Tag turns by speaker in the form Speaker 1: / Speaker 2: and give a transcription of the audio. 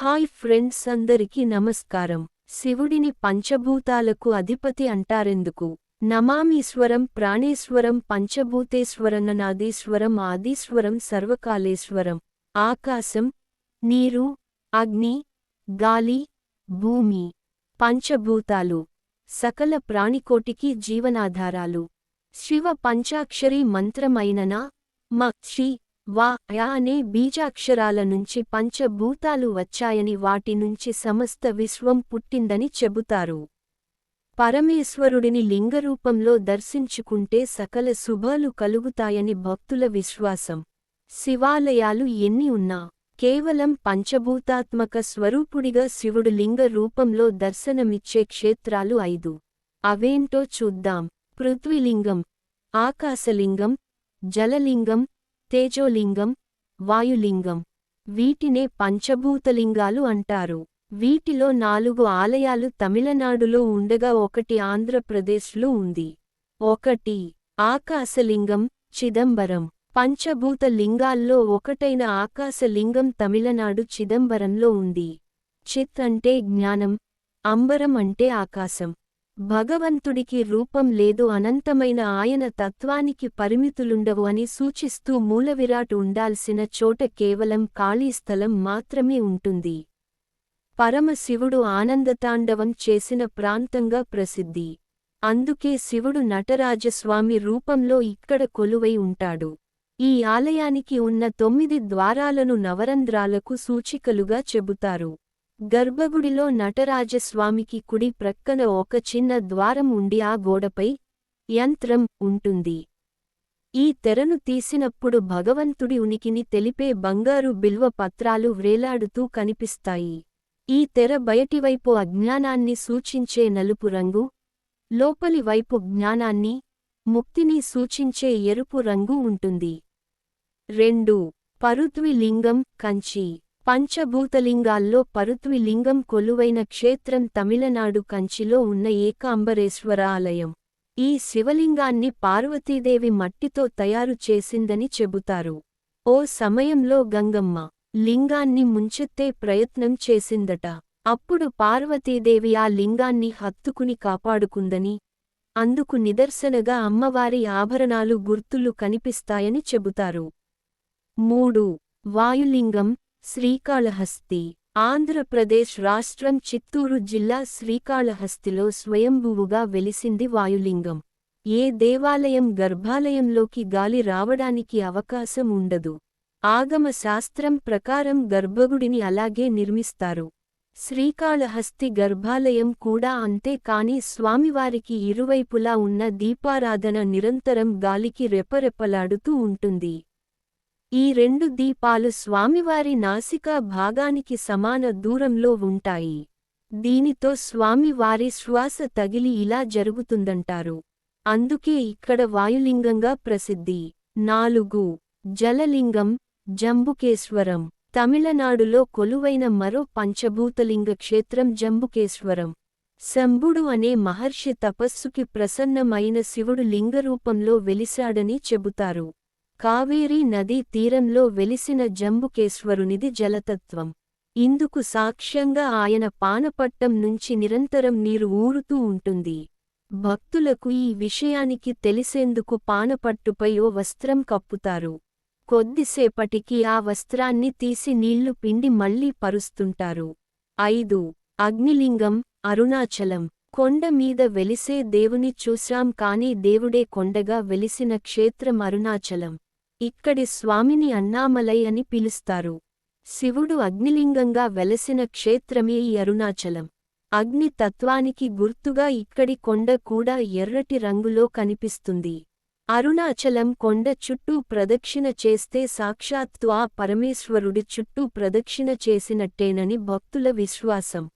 Speaker 1: Hi friends అందరికీ నమస్కారం. శివుడిని పంచభూతాలకు అధిపతి అంటారెందుకు? నమామీశ్వరం ప్రాణేశ్వరం పంచభూతేశ్వరననాదీశ్వరం ఆదీశ్వరం సర్వకాలేశ్వరం. ఆకాశం నీరు అగ్ని గాలి భూమి. పంచభూతాలు. సకల ప్రాణికోటికి జీవనాధారాలు. శివ పంచాక్షరీ మంత్రమైననా? మ శ్రీ వా యా అనే బీజాక్షరాల నుంచి పంచభూతాలు వచ్చాయని వాటి నుంచి సమస్త విశ్వం పుట్టిందని చెబుతారు. పరమేశ్వరుడిని లింగరూపంలో దర్శించుకుంటే సకల శుభాలు కలుగుతాయని భక్తుల విశ్వాసం. శివాలయాలు ఎన్ని ఉన్నా కేవలం పంచభూతాత్మక స్వరూపుడిగా శివుడు లింగ రూపంలో దర్శనమిచ్చే క్షేత్రాలు ఐదు. అవేంటో చూద్దాం. పృథ్వీలింగం ఆకాశలింగం జలలింగం తేజోలింగం వాయులింగం. వీటినే పంచభూతలింగాలు అంటారు. వీటిలో నాలుగు ఆలయాలు తమిళనాడులో ఉండగా ఒకటి ఆంధ్రప్రదేశ్లో ఉంది. ఒకటి ఆకాశలింగం చిదంబరం. పంచభూత లింగాల్లో ఒకటైన ఆకాశలింగం తమిళనాడు చిదంబరంలో ఉంది. చిత్ అంటే జ్ఞానం అంబరం అంటే ఆకాశం. భగవంతుడికి రూపం లేదు అనంతమైన ఆయన తత్వానికి పరిమితులుండవు అని సూచిస్తూ మూలవిరాట్ ఉండాల్సిన చోట కేవలం ఖాళీ స్థలం మాత్రమే ఉంటుంది. పరమశివుడు ఆనందతాండవం చేసిన ప్రాంతంగా ప్రసిద్ధి. అందుకే శివుడు నటరాజస్వామి రూపంలో ఇక్కడ కొలువై ఉంటాడు. ఈ ఆలయానికి ఉన్న తొమ్మిది ద్వారాలను నవరంధ్రాలకు సూచికలుగా చెబుతారు. గర్భగుడిలో నటరాజస్వామికి కుడి ప్రక్కన ఒక చిన్న ద్వారం ఉండి ఆ గోడపై యంత్రం ఉంటుంది. ఈ తెరను తీసినప్పుడు భగవంతుడి ఉనికిని తెలిపే బంగారు బిల్వ పత్రాలు వ్రేలాడుతూ కనిపిస్తాయి. ఈ తెర బయటివైపు అజ్ఞానాన్ని సూచించే నలుపు రంగు లోపలి వైపు జ్ఞానాన్ని ముక్తిని సూచించే ఎరుపు రంగు ఉంటుంది. రెండు. పరుత్వి లింగం కంచి. పంచభూతలింగాల్లో పరుత్వి లింగం కొలువైన క్షేత్రం తమిళనాడు కంచిలో ఉన్న ఏకాంబరేశ్వర ఆలయం ఈ శివలింగాన్ని పార్వతీదేవి మట్టితో తయారు చేసిందని చెబుతారు. ఓ సమయంలో గంగమ్మ లింగాన్ని ముంచెత్తే ప్రయత్నం చేసిందట. అప్పుడు పార్వతీదేవి ఆ లింగాన్ని హత్తుకుని కాపాడుకుందని అందుకు నిదర్శనగా అమ్మవారి ఆభరణాలు గుర్తులు కనిపిస్తాయని చెబుతారు. మూడు. వాయులింగం శ్రీకాళహస్తి ఆంధ్రప్రదేశ్ రాష్ట్రం చిత్తూరు జిల్లా శ్రీకాళహస్తిలో స్వయంభువుగా వెలిసింది వాయులింగం. ఏ దేవాలయం గర్భాలయంలోకి గాలి రావడానికి అవకాశం ఉండదు. ఆగమ శాస్త్రం ప్రకారం గర్భగుడిని అలాగే నిర్మిస్తారు. శ్రీకాళహస్తి గర్భాలయం కూడా అంతే కాని స్వామివారికి ఇరువైపులా ఉన్న దీపారాధన నిరంతరం గాలికి రెపరెపలాడుతూ ఉంటుంది. ఈ రెండు దీపాలు స్వామివారి నాసికా భాగానికి సమాన దూరంలో ఉంటాయి. దీనితో స్వామివారి శ్వాస తగిలి ఇలా జరుగుతుందంటారు. అందుకే ఇక్కడ వాయులింగంగా ప్రసిద్ధి. నాలుగు. జలలింగం జంబుకేశ్వరం. తమిళనాడులో కొలువైన మరో పంచభూతలింగ క్షేత్రం జంబుకేశ్వరం. శంభుడు అనే మహర్షి తపస్సుకి ప్రసన్నమైన శివుడు లింగరూపంలో వెలిశాడని చెబుతారు. కావేరీ నదీ తీరంలో వెలిసిన జంబుకేశ్వరునిది జలతత్వం. ఇందుకు సాక్ష్యంగా ఆయన పానపట్టం నుంచి నిరంతరం నీరు ఊరుతూ ఉంటుంది. భక్తులకు ఈ విషయానికి తెలిసేందుకు పానపట్టుపై ఓ వస్త్రం కప్పుతారు. కొద్దిసేపటికి ఆ వస్త్రాన్ని తీసి నీళ్ళు పిండి మళ్ళీ పరుస్తుంటారు. ఐదు. అగ్నిలింగం అరుణాచలం. కొండ మీద వెలిసే దేవుని చూశాం కాని దేవుడే కొండగా వెలిసిన క్షేత్రం అరుణాచలం. ఇక్కడి స్వామిని అన్నామలై అని పిలుస్తారు. శివుడు అగ్నిలింగంగా వెలసిన క్షేత్రమే ఈ అరుణాచలం. అగ్ని తత్వానికి గుర్తుగా ఇక్కడి కొండ కూడా ఎర్రటి రంగులో కనిపిస్తుంది. అరుణాచలం కొండ చుట్టూ ప్రదక్షిణ చేస్తే సాక్షాత్తు ఆ పరమేశ్వరుడి చుట్టూ ప్రదక్షిణ చేసినట్టేనని భక్తుల విశ్వాసం.